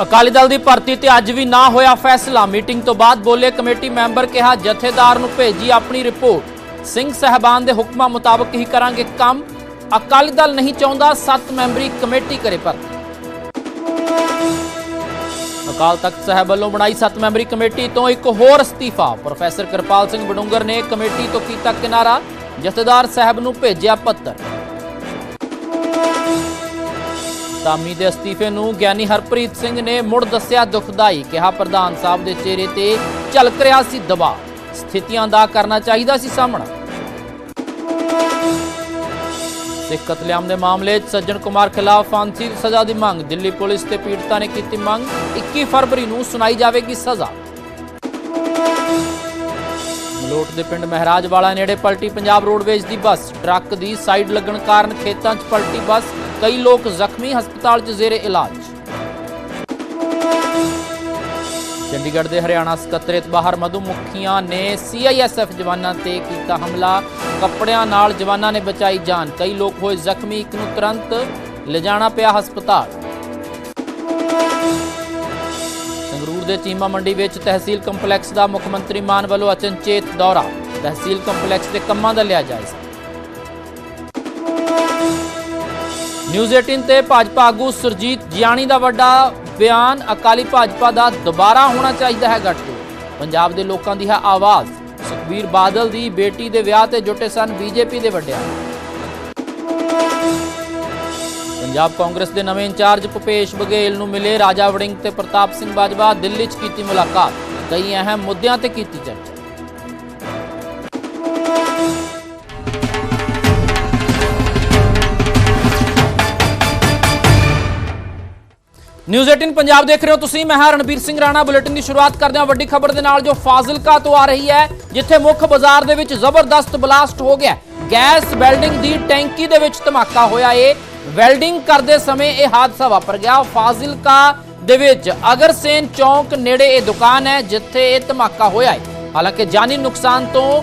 ਅਕਾਲੀ ਦਲ ਦੀ ਭਰਤੀ ਤੇ ਅੱਜ ਵੀ ਨਾ ਹੋਇਆ ਫੈਸਲਾ। ਮੀਟਿੰਗ ਤੋਂ ਬਾਅਦ ਬੋਲੇ ਕਮੇਟੀ ਮੈਂਬਰ ਕਿਹਾ, ਜਥੇਦਾਰ ਨੂੰ ਭੇਜੀ ਆਪਣੀ ਰਿਪੋਰਟ। ਸਿੰਘ ਸਹਿਬਾਨ ਦੇ ਹੁਕਮਾਂ ਮੁਤਾਬਕ ਹੀ ਕਰਾਂਗੇ ਕੰਮ। ਅਕਾਲੀ ਦਲ ਨਹੀਂ ਚਾਹੁੰਦਾ 7 ਮੈਂਬਰੀ ਕਮੇਟੀ ਕਰੇ ਭਰਤੀ। ਅਕਾਲ ਤਖਤ ਸਾਹਿਬ ਵੱਲੋਂ ਬਣਾਈ 7 ਮੈਂਬਰੀ ਕਮੇਟੀ ਤੋਂ ਇੱਕ ਹੋਰ ਅਸਤੀਫਾ। ਪ੍ਰੋਫੈਸਰ ਕਿਰਪਾਲ ਸਿੰਘ ਬਡੂੰਗਰ ਨੇ ਕਮੇਟੀ ਤੋਂ ਕੀਤਾ ਕਿਨਾਰਾ। ਜਥੇਦਾਰ ਸਾਹਿਬ ਨੂੰ ਭੇਜਿਆ ਪੱਤਰ। ਧਾਮੀ ਦੇ ਅਸਤੀਫੇ ਨੂੰ ਗਿਆਨੀ ਹਰਪ੍ਰੀਤ ਸਿੰਘ ਨੇ ਮੁੜ ਦੱਸਿਆ ਦੁਖਦਾਈ, ਕਿਹਾ ਪ੍ਰਧਾਨ ਸਾਹਿਬ ਦੇ ਚਿਹਰੇ ਤੇ ਝਲਕ ਰਿਹਾ ਸੀ ਦਬਾਅ। ਸਥਿਤੀਆਂ ਦਾ ਕਰਨਾ ਚਾਹੀਦਾ ਸੀ ਸਾਹਮਣਾ। ਸਿੱਖ ਕਤਲੇਆਮ ਦੇ ਮਾਮਲੇ 'ਚ ਸੱਜਣ ਕੁਮਾਰ ਖਿਲਾਫ ਫਾਂਸੀ ਦੀ ਸਜ਼ਾ ਦੀ ਮੰਗ। ਦਿੱਲੀ ਪੁਲਿਸ ਤੇ ਪੀੜਤਾਂ ਨੇ ਕੀਤੀ ਮੰਗ 21 ਫਰਵਰੀ ਨੂੰ ਸੁਣਾਈ ਜਾਵੇਗੀ ਸਜ਼ਾ। ਮਲੋਟ ਦੇ ਪਿੰਡ ਮਹਿਰਾਜ ਵਾਲਾ ਨੇੜੇ ਪਲਟੀ ਪੰਜਾਬ ਰੋਡਵੇਜ਼ ਦੀ ਬੱਸ। ਟਰੱਕ ਦੀ ਸਾਈਡ ਲੱਗਣ ਕਾਰਨ ਖੇਤਾਂ 'ਚ ਪਲਟੀ ਬੱਸ ਕਈ ਲੋਕ ਜ਼ਖਮੀ ਹਸਪਤਾਲ 'ਚ ਜ਼ੇਰੇ ਇਲਾਜ। ਚੰਡੀਗੜ੍ਹ ਦੇ ਹਰਿਆਣਾ ਸਕੱਤਰੇਤ ਬਾਹਰ ਮਧੂ ਮੁਖੀਆਂ ਨੇ ਸੀਆਈਐਸਐਫ ਜਵਾਨਾਂ ਤੇ ਕੀਤਾ ਹਮਲਾ। ਕੱਪੜਿਆਂ ਨਾਲ ਜਵਾਨਾਂ ਨੇ ਬਚਾਈ ਜਾਨ। ਕਈ ਲੋਕ ਹੋਏ ਜ਼ਖਮੀ, ਇੱਕ ਨੂੰ ਤੁਰੰਤ ਲਿਜਾਣਾ ਪਿਆ ਹਸਪਤਾਲ। ਸੰਗਰੂਰ ਦੇ ਚੀਮਾ ਮੰਡੀ ਵਿੱਚ ਤਹਿਸੀਲ ਕੰਪਲੈਕਸ ਦਾ ਮੁੱਖ ਮੰਤਰੀ ਮਾਨ ਵੱਲੋਂ ਅਚਨਚੇਤ ਦੌਰਾ। ਤਹਿਸੀਲ ਕੰਪਲੈਕਸ ਦੇ ਕੰਮਾਂ ਦਾ ਲਿਆ ਜਾਇਜ਼ਾ। ਨਿਊਜ਼ 18 ਤੇ ਭਾਜਪਾ ਆਗੂ ਸੁਰਜੀਤ ਜਿਆਣੀ ਦਾ ਵੱਡਾ ਬਿਆਨ, ਅਕਾਲੀ ਭਾਜਪਾ ਦਾ ਦੁਬਾਰਾ ਹੋਣਾ ਚਾਹੀਦਾ ਹੈ ਗੱਠਜੋੜ। ਪੰਜਾਬ ਦੇ ਲੋਕਾਂ ਦੀ ਹੈ ਆਵਾਜ਼। ਸੁਖਬੀਰ ਬਾਦਲ ਦੀ ਬੇਟੀ ਦੇ ਵਿਆਹ ਤੇ ਜੁਟੇ ਸਨ ਬੀਜੇਪੀ ਦੇ ਵੱਡਿਆਂ। ਪੰਜਾਬ ਕਾਂਗਰਸ ਦੇ ਨਵੇਂ ਇੰਚਾਰਜ ਭੁਪੇਸ਼ ਬਘੇਲ ਨੂੰ ਮਿਲੇ ਰਾਜਾ ਵੜਿੰਗ ਤੇ ਪ੍ਰਤਾਪ ਸਿੰਘ ਬਾਜਵਾ, ਦਿੱਲੀ 'ਚ ਕੀਤੀ ਮੁਲਾਕਾਤ। ਕਈ ਅਹਿਮ ਮੁੱਦਿਆਂ ਤੇ ਕੀਤੀ ਚਰਚਾ। ਨਿਊਜ਼ 18 ਪੰਜਾਬ ਦੇਖ ਰਹੇ ਹੋ ਤੁਸੀਂ। ਮੈਂ ਹਾਂ ਰਣਬੀਰ ਸਿੰਘ ਰਾਣਾ। ਬੁਲੇਟਿਨ ਦੀ ਸ਼ੁਰੂਆਤ ਕਰਦੇ ਹਾਂ ਵੱਡੀ ਖਬਰ ਦੇ ਨਾਲ, ਜੋ ਫਾਜ਼ਿਲਕਾ ਤੋਂ ਆ ਰਹੀ ਹੈ, ਜਿੱਥੇ ਮੁੱਖ ਬਾਜ਼ਾਰ ਦੇ ਵਿੱਚ ਜ਼ਬਰਦਸਤ ਬਲਾਸਟ ਹੋ ਗਿਆ ਗੈਸ ਵੈਲਡਿੰਗ ਦੀ ਟੈਂਕੀ ਦੇ ਵਿੱਚ ਧਮਾਕਾ ਹੋਇਆ ਏ। ਵੈਲਡਿੰਗ ਕਰਦੇ ਸਮੇਂ ਇਹ ਹਾਦਸਾ ਵਾਪਰ ਗਿਆ। ਫਾਜ਼ਿਲਕਾ ਦੇ ਵਿੱਚ ਅਗਰਸੇਨ ਚੌਂਕ ਨੇੜੇ ਇਹ ਦੁਕਾਨ ਹੈ, ਜਿੱਥੇ ਇਹ ਧਮਾਕਾ ਹੋਇਆ ਹੈ ਹਾਲਾਂਕਿ ਜਾਨੀ ਨੁਕਸਾਨ ਤੋਂ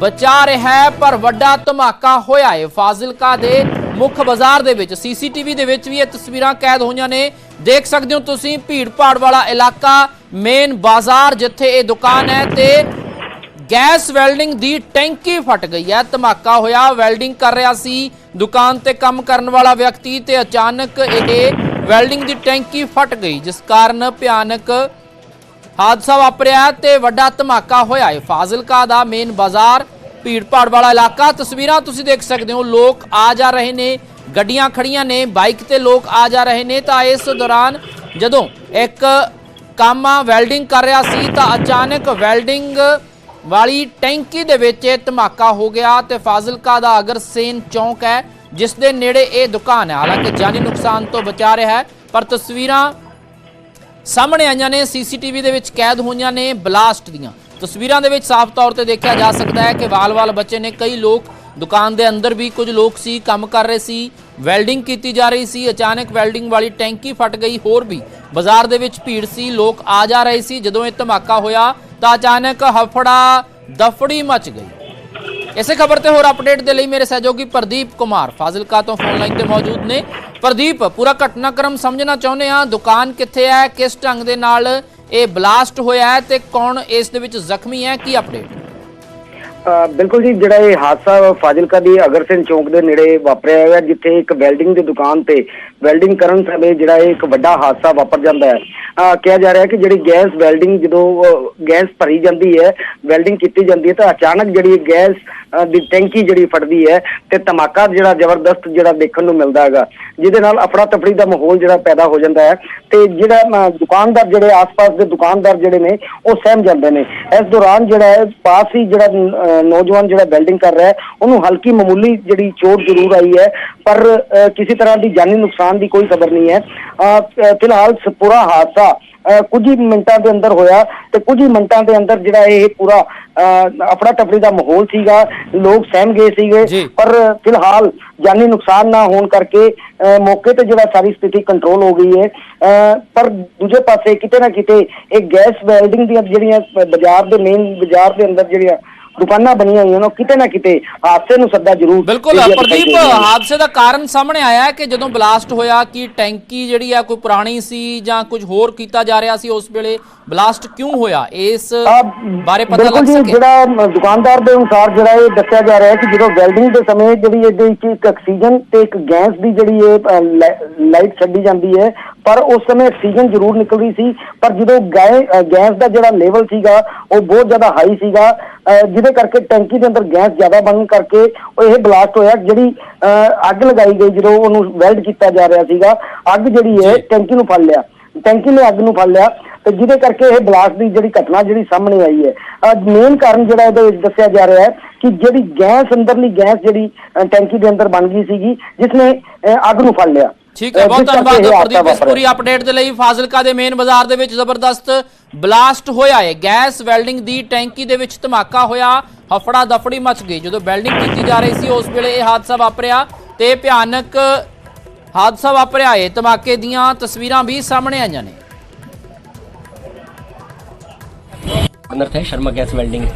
ਬਚਾ ਰਿਹਾ ਹੈ, ਪਰ ਵੱਡਾ ਧਮਾਕਾ ਹੋਇਆ ਹੈ। ਫਾਜ਼ਿਲਕਾ ਦੇ ਮੁੱਖ ਬਾਜ਼ਾਰ ਦੇ ਵਿੱਚ, ਸੀਸੀਟੀਵੀ ਦੇ ਵਿੱਚ ਵੀ ਇਹ ਤਸਵੀਰਾਂ ਕੈਦ ਹੋਈਆਂ ਨੇ। ਦੇਖ ਸਕਦੇ ਹੋ ਤੁਸੀਂ ਭੀੜ ਭਾੜ ਵਾਲਾ ਇਲਾਕਾ ਮੇਨ ਬਾਜ਼ਾਰ ਜਿੱਥੇ ਇਹ ਦੁਕਾਨ ਹੈ ਤੇ ਗੈਸ ਵੈਲਡਿੰਗ ਦੀ ਟੈਂਕੀ ਫਟ ਗਈ ਹੈ। ਧਮਾਕਾ ਹੋਇਆ, ਵੈਲਡਿੰਗ ਕਰ ਰਿਹਾ ਸੀ। ਦੁਕਾਨ ਤੇ ਕੰਮ ਕਰਨ ਵਾਲਾ ਵਿਅਕਤੀ ਤੇ ਅਚਾਨਕ ਇਹ ਵੈਲਡਿੰਗ ਦੀ ਟੈਂਕੀ ਫਟ ਗਈ, ਜਿਸ ਕਾਰਨ ਭਿਆਨਕ ਹਾਦਸਾ ਵਾਪਰਿਆ ਤੇ ਵੱਡਾ ਧਮਾਕਾ ਹੋਇਆ ਹੈ। ਫਾਜ਼ਿਲਕਾ ਦਾ ਮੇਨ ਬਾਜ਼ਾਰ ਭੀੜ ਭਾੜ ਵਾਲਾ ਇਲਾਕਾ। ਤਸਵੀਰਾਂ ਤੁਸੀਂ ਦੇਖ ਸਕਦੇ ਹੋ। ਲੋਕ ਆ ਜਾ ਰਹੇ ਨੇ, ਗੱਡੀਆਂ ਖੜੀਆਂ ਨੇ, ਬਾਈਕ ਤੇ ਲੋਕ ਆ ਜਾ ਰਹੇ ਨੇ। ਤਾਂ ਇਸ ਦੌਰਾਨ ਜਦੋਂ ਇੱਕ ਕੰਮ ਵੈਲਡਿੰਗ ਕਰ ਰਿਹਾ ਸੀ, ਤਾਂ ਅਚਾਨਕ ਵੈਲਡਿੰਗ ਵਾਲੀ ਟੈਂਕੀ ਦੇ ਵਿੱਚ ਇਹ ਧਮਾਕਾ ਹੋ ਗਿਆ ਤੇ ਫਾਜ਼ਿਲਕਾ ਦਾ ਅਗਰਸੇਨ ਚੌਂਕ ਹੈ, ਜਿਸ ਦੇ ਨੇੜੇ ਇਹ ਦੁਕਾਨ ਹੈ। ਹਾਲਾਂਕਿ ਜਾਨੀ ਨੁਕਸਾਨ ਤੋਂ ਬਚਾ ਰਿਹਾ ਹੈ, ਪਰ ਤਸਵੀਰਾਂ ਸਾਹਮਣੇ ਆਈਆਂ ਨੇ, ਸੀਸੀਟੀਵੀ ਦੇ ਵਿੱਚ ਕੈਦ ਹੋਈਆਂ ਨੇ, ਬਲਾਸਟ ਦੀਆਂ। ਤਸਵੀਰਾਂ ਦੇ ਵਿੱਚ ਸਾਫ਼ ਤੌਰ ਤੇ ਦੇਖਿਆ ਜਾ ਸਕਦਾ ਹੈ ਕਿ ਵਾਲ-ਵਾਲ ਬੱਚੇ ਨੇ ਕਈ ਲੋਕ ਦੁਕਾਨ ਦੇ ਅੰਦਰ ਵੀ ਕੁਝ ਲੋਕ ਸੀ, ਕੰਮ ਕਰ ਰਹੇ ਸੀ, ਵੈਲਡਿੰਗ ਕੀਤੀ ਜਾ ਰਹੀ ਸੀ, ਅਚਾਨਕ ਵੈਲਡਿੰਗ ਵਾਲੀ ਟੈਂਕੀ ਫਟ ਗਈ, ਹੋਰ ਵੀ ਬਾਜ਼ਾਰ ਦੇ ਵਿੱਚ ਭੀੜ ਸੀ, ਲੋਕ ਆ ਜਾ ਰਹੇ ਸੀ, ਜਦੋਂ ਇਹ ਧਮਾਕਾ ਹੋਇਆ ਤਾਂ ਅਚਾਨਕ ਹਫੜਾ ਦਫੜੀ ਮਚ ਗਈ। ਇਸੇ ਖਬਰ ਤੇ ਹੋਰ ਅਪਡੇਟ ਦੇ ਲਈ ਮੇਰੇ ਸਹਿਯੋਗੀ ਪ੍ਰਦੀਪ ਕੁਮਾਰ ਫਾਜ਼ਿਲਕਾ ਤੋਂ ਫੋਨ ਲਾਈਨ ਤੇ ਮੌਜੂਦ ਨੇ। ਪ੍ਰਦੀਪ, ਪੂਰਾ ਘਟਨਾਕ੍ਰਮ ਸਮਝਣਾ ਚਾਹੁੰਦੇ ਆ ਦੁਕਾਨ ਕਿੱਥੇ ਹੈ? ਕਿਸ ਢੰਗ ਦੇ ਨਾਲ ਇਹ ਬਲਾਸਟ ਹੋਇਆ ਹੈ ਤੇ ਕੌਣ ਇਸ ਦੇ ਵਿੱਚ ਜ਼ਖਮੀ ਹੈ? ਕੀ ਅਪਡੇਟ? ਬਿਲਕੁਲ ਜੀ, ਜਿਹੜਾ ਇਹ ਹਾਦਸਾ ਫਾਜ਼ਿਲਕਾ ਦੀ ਅਗਰਸੈਨ ਚੌਂਕ ਦੇ ਨੇੜੇ ਵਾਪਰਿਆ ਹੋਇਆ ਜਿੱਥੇ ਇੱਕ ਵੈਲਡਿੰਗ ਦੀ ਦੁਕਾਨ ਤੇ ਵੈਲਡਿੰਗ ਕਰਨ ਸਮੇਂ ਜਿਹੜਾ ਇਹ ਇੱਕ ਵੱਡਾ ਹਾਦਸਾ ਵਾਪਰ ਜਾਂਦਾ ਹੈ। ਅ, ਕਿਹਾ ਜਾ ਰਿਹਾ ਹੈ ਕਿ ਜਿਹੜੀ ਗੈਸ ਵੈਲਡਿੰਗ ਜਦੋਂ ਗੈਸ ਭਰੀ ਜਾਂਦੀ ਹੈ ਵੈਲਡਿੰਗ ਕੀਤੀ ਜਾਂਦੀ ਹੈ ਤਾਂ ਅਚਾਨਕ ਜਿਹੜੀ ਗੈਸ ਦੀ ਟੈਂਕੀ ਜਿਹੜੀ ਫਟਦੀ ਹੈ ਤੇ ਧਮਾਕਾ ਜਿਹੜਾ ਜ਼ਬਰਦਸਤ ਜਿਹੜਾ ਦੇਖਣ ਨੂੰ ਮਿਲਦਾ ਹੈਗਾ ਜਿਹਦੇ ਨਾਲ ਅਫੜਾ ਤਫੜੀ ਦਾ ਮਾਹੌਲ ਜਿਹੜਾ ਪੈਦਾ ਹੋ ਜਾਂਦਾ ਹੈ ਤੇ ਜਿਹੜਾ ਦੁਕਾਨਦਾਰ ਜਿਹੜੇ ਆਸ-ਪਾਸ ਦੇ ਦੁਕਾਨਦਾਰ ਜਿਹੜੇ ਨੇ ਉਹ ਸਹਿਮ ਜਾਂਦੇ ਨੇ। ਇਸ ਦੌਰਾਨ ਜਿਹੜਾ ਹੈ ਪਾਸ ਹੀ ਜਿਹੜਾ ਅ, ਨੌਜਵਾਨ ਜਿਹੜਾ ਵੈਲਡਿੰਗ ਕਰ ਰਿਹਾ ਹੈ ਉਹਨੂੰ ਹਲਕੀ ਮਾਮੂਲੀ ਜਿਹੜੀ ਚੋਟ ਜ਼ਰੂਰ ਆਈ ਹੈ ਪਰ ਕਿਸੇ ਤਰ੍ਹਾਂ ਦੀ ਜਾਨੀ ਨੁਕਸਾਨ ਦੀ ਕੋਈ ਖਬਰ ਨਹੀਂ ਹੈ। ਫਿਲਹਾਲ ਪੂਰਾ ਹਾਦਸਾ ਕੁਝ ਹੀ ਮਿੰਟਾਂ ਦੇ ਅੰਦਰ ਹੋਇਆ ਤੇ ਕੁਝ ਹੀ ਮਿੰਟਾਂ ਦੇ ਅੰਦਰ ਜਿਹੜਾ ਇਹ ਪੂਰਾ ਅਫੜਾ ਤਫੜੀ ਦਾ ਮਾਹੌਲ ਸੀਗਾ। ਲੋਕ ਸਹਿਮ ਗਏ। ਸੀਗੇ। ਪਰ ਫਿਲਹਾਲ ਜਾਨੀ ਨੁਕਸਾਨ ਨਾ ਹੋਣ ਕਰਕੇ ਮੌਕੇ ਤੇ ਜਿਹੜਾ ਸਾਰੀ ਸਥਿਤੀ ਕੰਟਰੋਲ ਹੋ ਗਈ ਹੈ। ਪਰ ਦੂਜੇ ਪਾਸੇ ਕਿਤੇ ਨਾ ਕਿਤੇ ਇਹ ਗੈਸ ਵੈਲਡਿੰਗ ਦੀਆਂ ਜਿਹੜੀਆਂ ਬਾਜ਼ਾਰ ਦੇ ਮੇਨ ਬਾਜ਼ਾਰ ਦੇ ਅੰਦਰ ਜਿਹੜੀਆਂ ਦੁਕਾਨਾਂ ਬਣੀਆਂ ਹੋਈਆਂ ਨੇ ਕਿਤੇ ਨਾ ਕਿਤੇ ਹਾਦਸੇ ਨੂੰ ਸੱਦਾ ਜ਼ਰੂਰ ਬਿਲਕੁਲ ਪ੍ਰਦੀਪ। ਹਾਦਸੇ ਦਾ ਕਾਰਨ ਸਾਹਮਣੇ ਆਇਆ ਹੈ ਕਿ ਜਦੋਂ ਬਲਾਸਟ ਹੋਇਆ ਕਿ ਟੈਂਕੀ ਜਿਹੜੀ ਆ ਕੋਈ ਪੁਰਾਣੀ ਸੀ ਜਾਂ ਕੁਝ ਹੋਰ ਕੀਤਾ ਜਾ ਰਿਹਾ ਸੀ ਉਸ ਵੇਲੇ ਬਲਾਸਟ ਕਿਉਂ ਹੋਇਆ ਇਸ ਬਾਰੇ ਪਤਾ ਲੱਗ ਸਕੇ ਜਿਹੜਾ ਦੁਕਾਨਦਾਰ ਦੇ ਅਨੁਸਾਰ ਜਿਹੜਾ ਇਹ ਦੱਸਿਆ ਜਾ ਰਿਹਾ ਹੈ ਕਿ ਜਦੋਂ ਵੈਲਡਿੰਗ ਦੇ ਸਮੇਂ ਜਿਹੜੀ ਇਹਦੇ ਵਿੱਚ ਇੱਕ ਆਕਸੀਜਨ ਤੇ ਇੱਕ ਗੈਸ ਦੀ ਜਿਹੜੀ ਇਹ ਲਾਈਟ ਛੱਡੀ ਜਾਂਦੀ ਹੈ ਪਰ ਉਸ ਸਮੇਂ ਆਕਸੀਜਨ ਜ਼ਰੂਰ ਨਿਕਲ ਰਹੀ ਸੀ ਪਰ ਜਦੋਂ ਗੈਸ ਦਾ ਜਿਹੜਾ ਲੈਵਲ ਸੀਗਾ ਉਹ ਬਹੁਤ ਜ਼ਿਆਦਾ ਹਾਈ ਸੀਗਾ ਜਿਹਦੇ ਕਰਕੇ ਟੈਂਕੀ ਦੇ ਅੰਦਰ ਗੈਸ ਜ਼ਿਆਦਾ ਬਣਨ ਕਰਕੇ ਉਹ ਇਹ ਬਲਾਸਟ ਹੋਇਆ ਜਿਹੜੀ ਅੱਗ ਲਗਾਈ ਗਈ ਜਦੋਂ ਉਹਨੂੰ ਵੈਲਡ ਕੀਤਾ ਜਾ ਰਿਹਾ ਸੀਗਾ ਅੱਗ ਜਿਹੜੀ ਹੈ। ਟੈਂਕੀ ਨੂੰ ਫੜ ਲਿਆ। ਟੈਂਕੀ ਨੇ ਅੱਗ ਨੂੰ ਫੜ ਲਿਆ ਤੇ ਜਿਹਦੇ ਕਰਕੇ ਇਹ ਬਲਾਸਟ ਦੀ ਜਿਹੜੀ ਘਟਨਾ ਜਿਹੜੀ ਸਾਹਮਣੇ ਆਈ ਹੈ। ਮੇਨ ਕਾਰਨ ਜਿਹੜਾ ਇਹਦੇ ਵਿੱਚ ਦੱਸਿਆ ਜਾ ਰਿਹਾ ਹੈ ਕਿ ਜਿਹੜੀ ਗੈਸ ਅੰਦਰਲੀ ਗੈਸ ਜਿਹੜੀ ਟੈਂਕੀ ਦੇ ਅੰਦਰ ਬਣ ਗਈ ਸੀਗੀ ਜਿਸ ਨੇ ਅੱਗ ਨੂੰ ਫੜ ਲਿਆ। ਠੀਕ ਹੈ ਬਹੁਤ ਧੰਨਵਾਦ ਪ੍ਰਦੀਪ ਇਸ। ਪੂਰੀ ਅਪਡੇਟ ਦੇ ਲਈ ਫਾਜ਼ਿਲਕਾ ਦੇ ਮੇਨ ਬਾਜ਼ਾਰ ਦੇ ਵਿੱਚ ਜ਼ਬਰਦਸਤ ਬਲਾਸਟ ਹੋਇਆ ਹੈ। ਗੈਸ ਵੈਲਡਿੰਗ ਦੀ ਟੈਂਕੀ ਦੇ ਵਿੱਚ ਧਮਾਕਾ ਹੋਇਆ ਹਫੜਾ ਦਫੜੀ ਮਚ ਗਈ। ਜਦੋਂ ਵੈਲਡਿੰਗ ਕੀਤੀ ਜਾ ਰਹੀ ਸੀ ਉਸ ਵੇਲੇ ਇਹ ਹਾਦਸਾ ਵਾਪਰਿਆ ਤੇ ਭਿਆਨਕ ਹਾਦਸਾ ਵਾਪਰਿਆ ਹੈ। ਧਮਾਕੇ ਦੀਆਂ ਤਸਵੀਰਾਂ ਵੀ ਸਾਹਮਣੇ ਆਈਆਂ ਨੇ। ਅੰਦਰ ਥੇ ਸ਼ਰਮਾ ਗੈਸ ਵੈਲਡਿੰਗ।